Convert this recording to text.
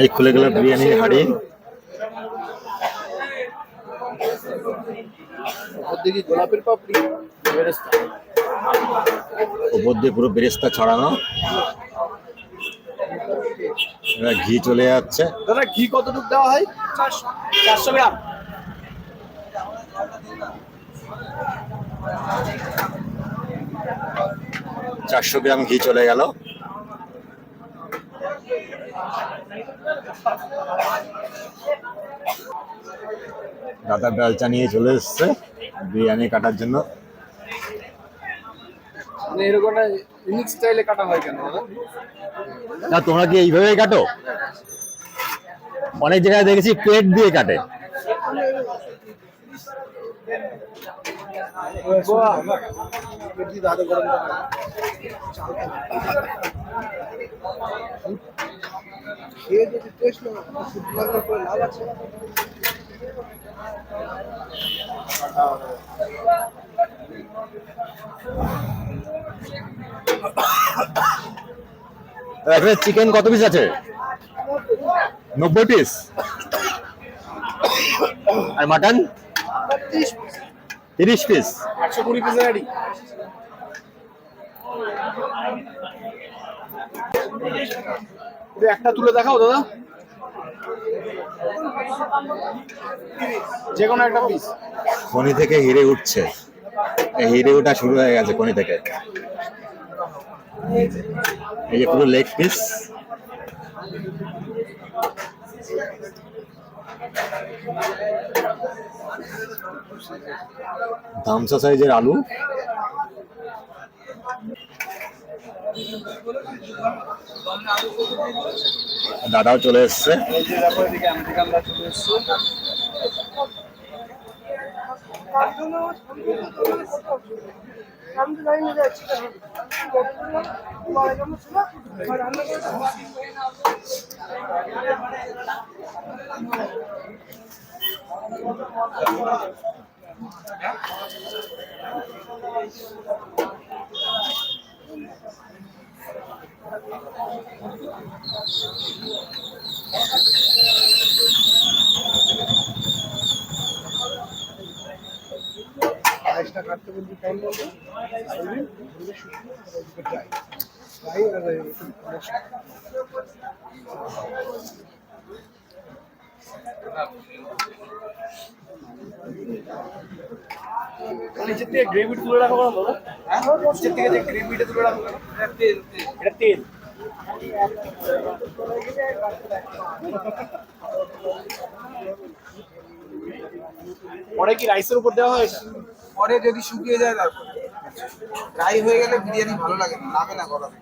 এই খুলে গেল বিরিয়ানির হাড়ি। ওদিকে গোলাপের পাপড়ি। বেরেস্তা। উপর দিয়ে পুরো বেরেস্তা ছড়ানো। ঘি চলে যাচ্ছে। দাদা ঘি কতটুকু দেওয়া হয়? চারশো গ্রাম। চারশো গ্রাম ঘি চলে গেল। দাদা বেলচা নিয়ে চলে এসছে বিরিয়ানি কাটার জন্য। মানে এরকম ইউনিক স্টাইলে কাটা হয় কেন না তোমরা কি এইভাবেই কাটো? অনেক জায়গায় দেখেছি প্লেট দিয়ে কাটে। খেয়ে যদি টেস্ট না করে লাভ আছে। এখানে চিকেন কত পিস আছে? নব্বই পিস আর মাটন তিরিশ পিস একশো কুড়ি পিস একটা তুলে দেখাও, দাদা। যে কোনো একটা পিস খনি থেকে হিরে উঠছে। হিরে ওঠা শুরু হয়ে গেছে খনি থেকে। এই যে পুরো লেগ পিস ধামসা সাইজের আলু। দাদাও চলে এসছে। এই যে আইসটা কাটতে বলছি টাইম বলতো তাই আর নিচের থেকে গ্রেভি তুলে রাখো কেন দাদা। নিচের থেকে যে গ্রেভিটা তুলে রাখো কেন? তেল। এটা তেল। পরে কি রাইসের উপর দেওয়া হয়? পরে যদি শুকিয়ে যায় তারপর। রাই হয়ে গেলে বিরিয়ানি ভালো লাগে না লাগে না গরমে।